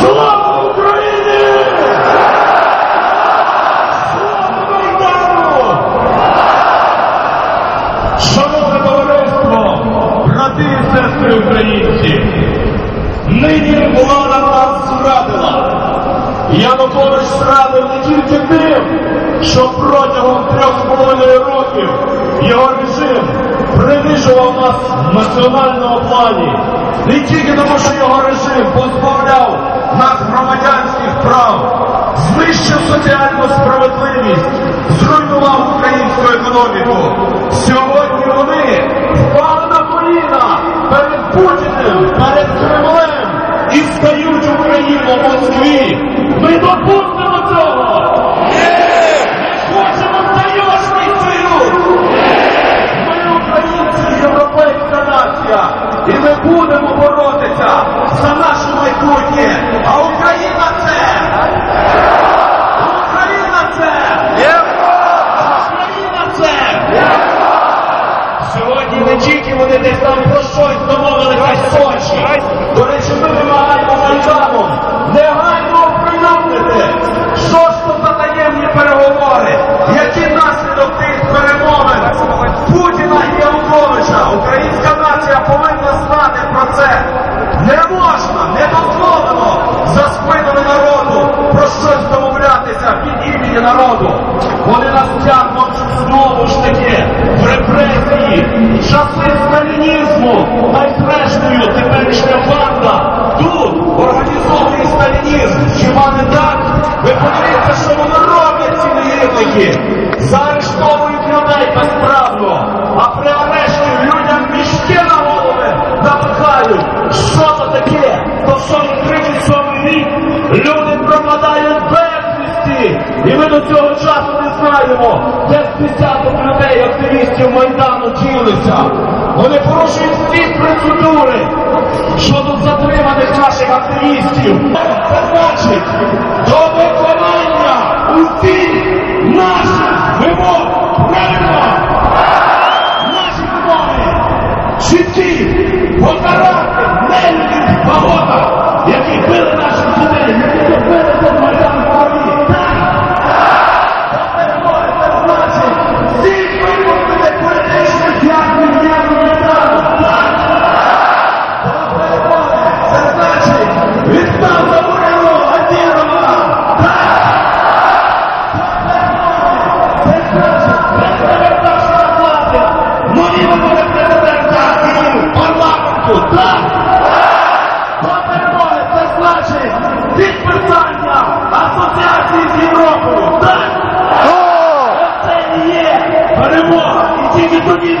Слава Україні! Слава Майдану! Шановне товариство, брати і сестри українці, нині влада нас зрадила. Янукович зрадив не тільки тим, що протягом трьох з половиною років його режим принижував нас в національному плані. Не тільки тому, що його режим позбавляв нас громадянських прав, знищив соціальну справедливість, зруйнував українську економіку. Сьогодні вони впали на коліна перед Путіним, перед Кремлем і стають Україну в Москві. Ми допустимо цього! Ми хочемо таєшний союз! Ми українці, європейська нація, і ми будемо боротися за наше майбутнє. А Україна це! Україна це! Україна це! Сьогодні не тільки вони десь там про щось домовилися в Сочі. До речі, ми вимагаємо негайно оприлюднити, що ж то за таємні переговори, який наслідок тих перемовин Путіна і Януковича. Українська нація повинна знати про це. Не можна, не дозволено за спинами народу про щось домовлятися імені народу. Вони нас тягнуть знову ж таки в репресії, часи сталінізму, найзрештою теперішня банда. Тут організований сталінізм. Хіба не так? Ви подивіться, що вони роблять ці негідники. Заарештовують людей безправно, а при арешті людям мішки на голови напихають. Що то таке? То що 37 рік люди пропадають. І ми до цього часу не знаємо, де з десяток людей, активістів Майдану ділися. Вони порушують всі процедури щодо затриманих наших активістів. Це значить до виконання усіх Так! До перемоги це значить підписання асоціації з Європою. Так! Це і є перемога. І тільки тоді